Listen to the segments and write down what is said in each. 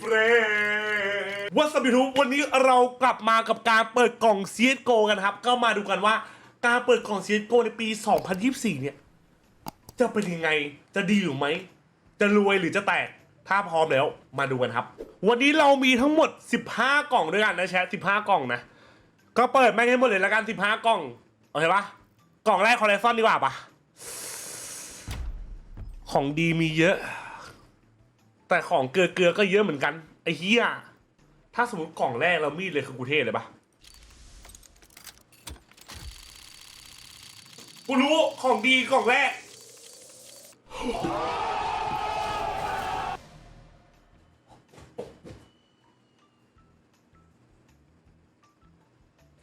friend วัสบิทูวันนี้เรากลับมากับการเปิดกล่อง CSGO กันครับ ก็มาดูกันว่าการเปิดกล่อง CSGO ในปี 2024 เนี่ย จะเป็นยังไง จะดีหรือไม่จะรวยหรือจะแตก ถ้าพร้อมแล้วมาดูกันครับ วันนี้เรามีทั้งหมด 15 กล่องด้วยกันนะแชท15 กล่องนะ ก็เปิดแม่งให้หมดเลยละกัน 15 กล่อง โอเคปะกล่องแรกคอลเลคชันดีกว่าปะของดีมีเยอะ แต่ของเกลือเกลือก็เยอะเหมือนกันไอ้เหี้ยถ้าสมมติกล่องแรกเรามีดเลยคือกูเทเลยปะกูรู้ของดีกล่องแรก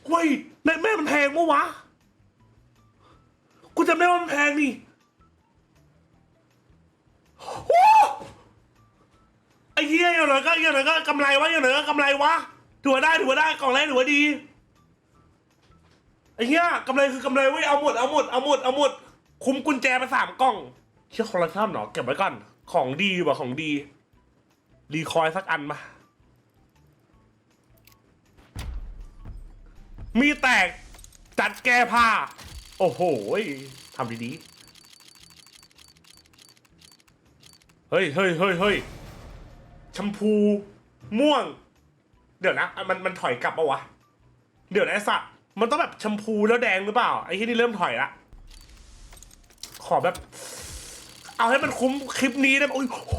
เว้ยในแม่มันแพงมั้วะ กูจำได้ว่ามันแพงนี่ อ้เหี้ยอย่างไรก็อย่างไรก็กำไรวะอย่างไรก็กำไรวะถือว่าได้ถือว่าได้กล่องแรกถือว่าดีไอ้เหี้ยกำไรคือกำไรเว้ยเอาหมดเอาหมดเอาหมดเอาหมดคุ้มกุญแจไปสามกล่องเชื่อคอลเลคชันเหรอเก็บไว้ก่อนของดีว่ะของดี รีคอยสักอันมา มีแตกจัดแก้ผ้า โอ้โหทำดีๆ เฮ้ยเฮ้ยเฮ้ยเฮ้ย ชมพูม่วง เดี๋ยวนะ มันมันถอยกลับปะวะ เดี๋ยวนะไอ้สัตว์มันต้องแบบชมพูแล้วแดงหรือเปล่า ไอ้ที่นี่เริ่มถอยละ ขอแบบ เอาให้มันคุ้มคลิปนี้ได้ไหมโอ้ยโอ้โห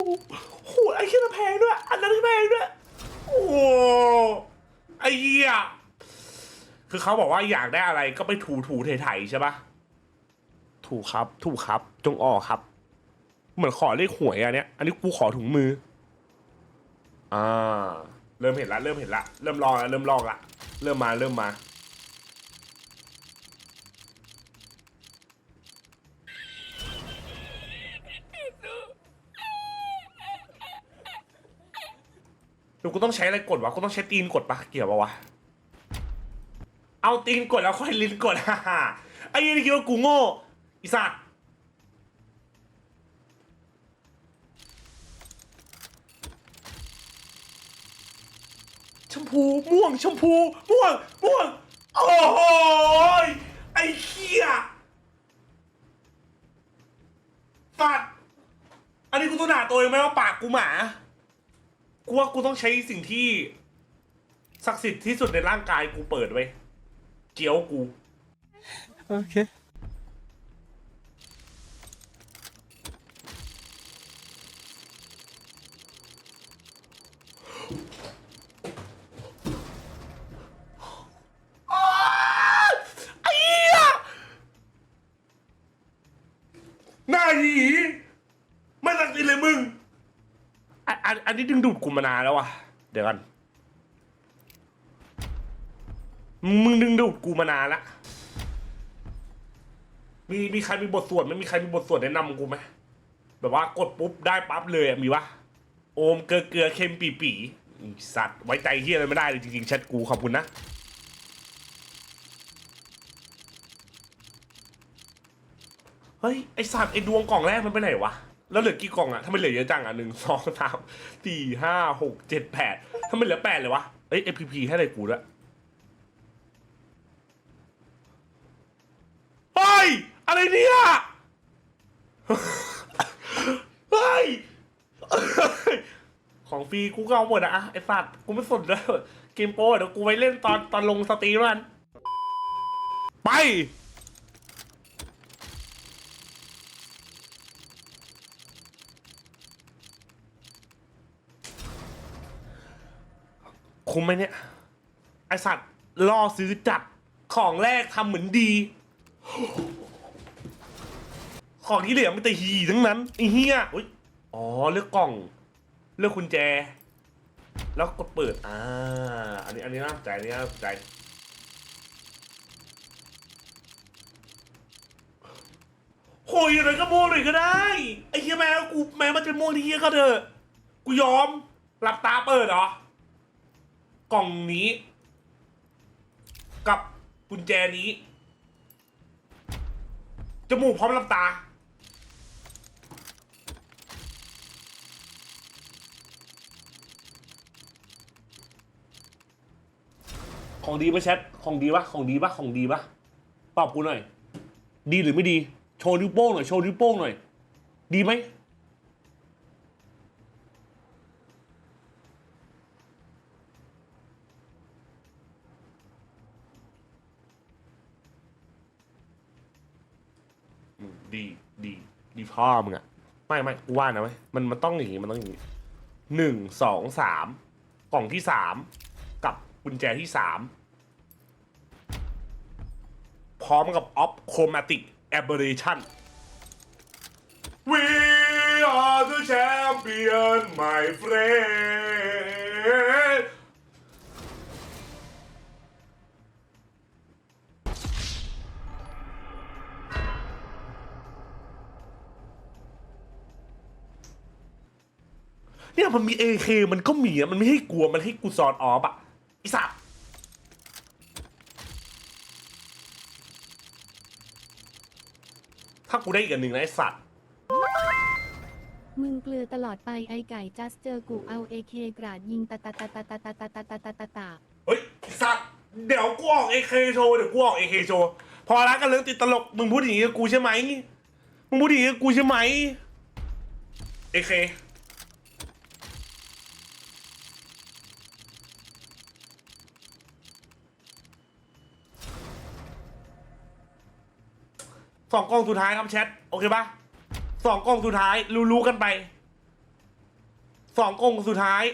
โอ้โหไอ้ที่มันแพงด้วย อันนั้นแพงด้วย โอ้ไอ้เหี้ยคือเขาบอกว่าอยากได้อะไรก็ไปถูถูไถๆใช่ปะถูครับ ถูครับ จงออกครับ เหมือนขอเลขหวยอันเนี้ยอันนี้กูขอถุงมือ อ่า เริ่มเห็นละ เริ่มเห็นละ เริ่มลองละเริ่มลองละ เริ่มมาเริ่มมาหรือกูต้องใช้อะไรกดวะกูต้องใช้ตีนกดปะเกี่ยวปะวะ เอาตีนกดแล้วค่อยลิ้นกดฮ่าฮ่าไอ้ยี่นี่คิดว่ากูโง่อีสัตว์ ชมพูม่วงชมพูม่วงม่วง โอ้โหยไอ้เขี้ยสัตว์อันนี้กูต้องด่าตัวเองไหมว่าปากกูหมา กูว่ากูต้องใช้สิ่งที่ศักดิ์สิทธิ์ที่สุดในร่างกายกูเปิดไว้เจียวกู Okay. ไอ้เหี้ยหน้าหีไม่ตัดสินเลยมึง อันอันนี้ดึงดูดกูมานานแล้ววะเดี๋ยวกันมึงดึงดูดกูมานานละมีมีใครมีบทสวดไหมมีใครมีบทสวดแนะนำกูไหมแบบว่ากดปุ๊บได้ปั๊บเลยมีวะโอมเกลือเกลือเค็มปีปีอีสัตว์ไว้ใจเฮียอะไรไม่ได้เลยจริงๆแชทกูขอบคุณนะเฮ้ยไอสัตว์ไอดวงกล่องแรกมันไปไหนวะ แล้วเหลือกี่กล่องอะทำไมเหลือเยอะจังอะหนึ่งสองสามสี่ห้าหกเจ็ดแปดทำไมเหลือแปดเลยวะเอ้ยเอพีพีให้อะไรกูด้วยเฮ้ยอะไรเนี่ยเฮ้ยของฟรีกูก็เอาหมดอะไอสัตว์กูไม่สนเลยเกมโปรเดี๋ยวกูไว้เล่นตอนตอนลงสตรีมมันไป คุ้มไหมเนี่ย ไอสัตว์ล่อซื้อจัดของแรกทำเหมือนดี ของที่เหลือไมันแต่หีทั้งนั้นไอ้เหี้ยอุ๊ยอ๋อเลือกกล่อง เลือกกุญแจ แล้วกดเปิดอ่าอันนี้อันนี้น่าสนใจอันนี้น่าสนใจโหยอะไรก็โม่เลยก็ได้ไอ้เหี้ยแม้กูแม้มันจะม่ที่เหี้ยก็เถอะกูยอมหลับตาเปิดเหรอ กล่องนี้ กับกุญแจนี้ จมูกพร้อมลับตา ของดีปะแชท ของดีปะของดีปะของดีปะตอบกูหน่อย ดีหรือไม่ดี โชว์นิ้วโป้งหน่อย โชว์นิ้วโป้งหน่อย ดีไหม ดีดีดีพ่อมึงอะไม่ไม่กูว่านะเว้ยมันมันต้องอย่างงี้มันต้องอย่างงี้หนึ่งสองสามกล่องที่สามกับกุญแจที่สามพร้อมกับ Op Chromatic Aberration We are the champion my friend เนี่ยมันมี AK มันก็มีอะมันไม่ให้กลัวมันให้กูซอนออฟอะไอสัตว์ถ้ากูได้อีกอันหนึ่งนะไอสัตว์มึงเกลือตลอดไปไอไก่จัสเจอกูเอาเอเคกราดยิงตะตะตะตะตะตะตะตะตะตะตะตะเฮ้ยไอ้สัตว์เดี๋ยวกูออก AK โชว์เดี๋ยวกูออก AK โชว์พอแล้วกันเรื่องติดตลกมึงพูดอย่างนี้กับกูใช่ไหมมึงพูดอย่างนี้กับกูใช่ไหม AK สองกล้องสุดท้ายครับแชทโอเคปะสองกล้องสุดท้าย รู้ๆกันไปสองกล้องสุดท้าย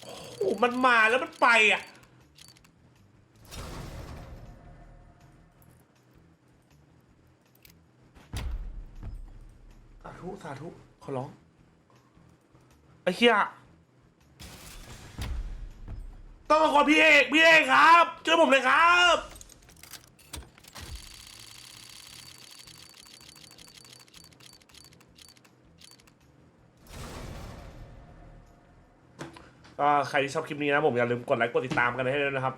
โอ้โหมันมาแล้วมันไปอะสาธุสาธุขอร้องไอ้เหี้ย ต้องขอพี่เอกพี่เอกครับช่วยผมเลยครับก็ใครที่ชอบคลิปนี้นะผมอย่าลืมกดไลค์กดติดตามกันให้ด้วยนะครับ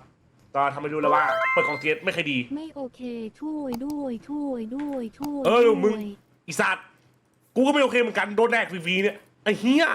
ก็ทำให้ดูแล้วว่าเปิดของเทียไม่เคยดี ไม่โอเคช่วยด้วยช่วยด้วยช่วยเออมึง ด้วย อีสัตว์กูก็ไม่โอเคเหมือนกันโดนแดกฟรีๆเนี่ยไอ้เฮีย